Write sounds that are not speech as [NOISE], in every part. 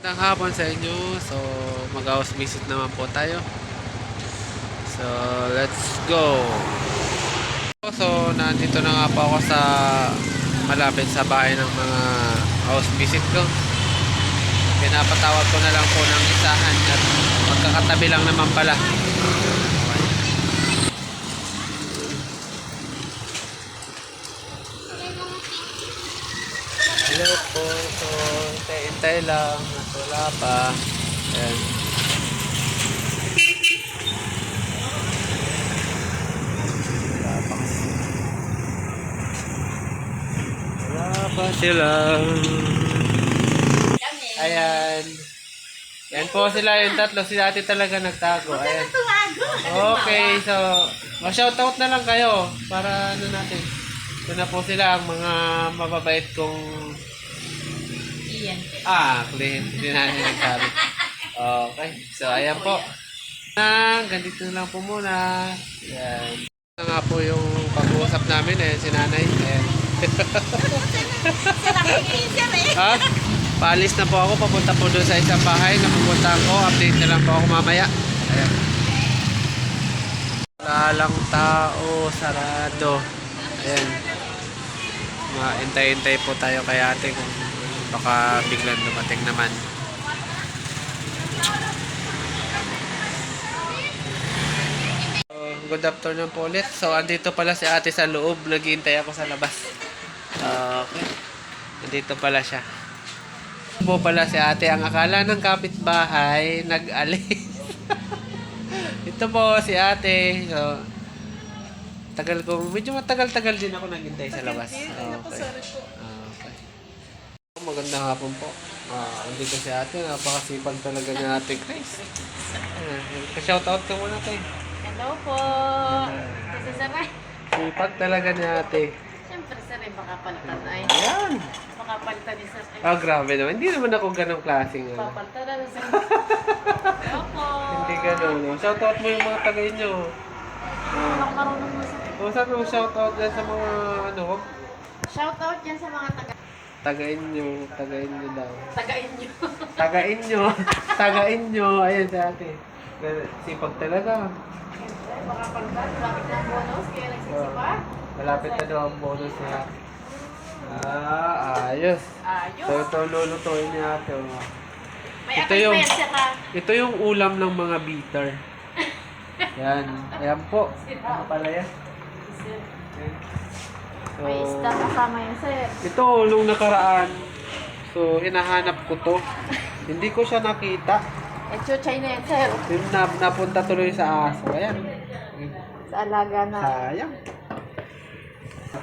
Magandang hapon sa inyo. So, mag-house visit naman po tayo. So, let's go. So, nandito na nga po ako sa malapit sa bahay ng mga house visit ko. Pinapatawag ko na lang po ng isahan at magkakatabi lang naman pala. Hello po. So, hintay-hintay lang. At wala pa. Ayan. Wala pa kasi. Wala pa sila. Ayan. Yan po sila yung tatlo. Si ate talaga nagtago. Ayan. Okay, so, ma-shoutout na lang kayo para ano natin. Ito na po sila ang mga mababait kong Iyan. Ah, clean. Hindi na natin nagsabi. Okay. So, ayan po. Ah, ganito lang po muna. Ayan. Ito nga po yung pag-uusap namin eh, si nanay. Ayan. ha? Paalis na po ako. Papunta po doon sa isang bahay na pupuntahan ko. Update na lang po ako mamaya. Ayan. Wala lang tao. Sarado. Ayan. Maintay-intay po tayo kay ate kung baka biglang dumating naman. So, good afternoon po ulit. So, andito pala si ate sa loob. Naghihintay ako sa labas. Okay. Andito pala siya. Ito po pala si ate. Ang akala ng kapitbahay, nag-alis. [LAUGHS] Ito po si ate. So, tagal ko, medyo matagal-tagal din ako naghintay sa labas. Okay. Okay. Magandang hapon po. Ah, andito si ate. Napakasipag talaga ni ate Chris. Uh, shoutout ka muna tayo. Hello po. Kasi sir ay. Sipag talaga ni ate. Siyempre sir ay baka palitan ay. Ayan. Baka palitan ni sir ay. Ah, grabe naman. Hindi naman ako ganong klaseng. Ano. Papalitan na sir. [LAUGHS] Hello po. Hindi ganon. No? Shoutout mo yung mga tagay nyo. Walang marunong mo sir. O saan mo shoutout dyan sa mga ano, wag Shout out yan sa mga taga tagain nyo, tagain nyo daw. tagain nyo. [LAUGHS] Tagain nyo, tagain nyo. Ayan si ate. Sipag talaga. Baka palitan. Bakit na ang bonus? Kaya nagsisipa. Malapit na daw ang bonus niya. Ah, ayos. Ayos. So ito lulutuin ni ate. oh. May ito yung-. Ito yung ulam ng mga bitter. [LAUGHS] Yan. Ayan po. Ano pala yan? So, May isda kasama yun sir. ito, nung nakaraan, so hinahanap ko to. Hindi ko siya nakita. Eh, chuchay na yan sir. Yung na, napunta tuloy sa aso. Ayan. Sa alaga na. Sayang.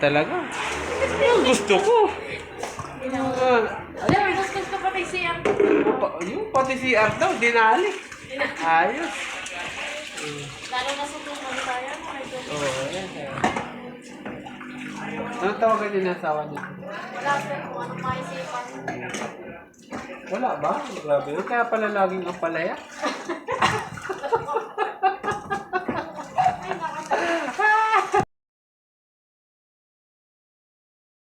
Talaga. Yung gusto ko. Yung, ah, Sir, gusto ko pati siya. pa- yung pati si Art daw, dinali. Ayos. Lalo na sa tulong tayo. Ay, Oo, oh, ayan. Anong tawagan din ng asawa niya? Wala sir kung anong maisipan. Wala ba? Grabe. Kaya pala laging ang palaya. [LAUGHS]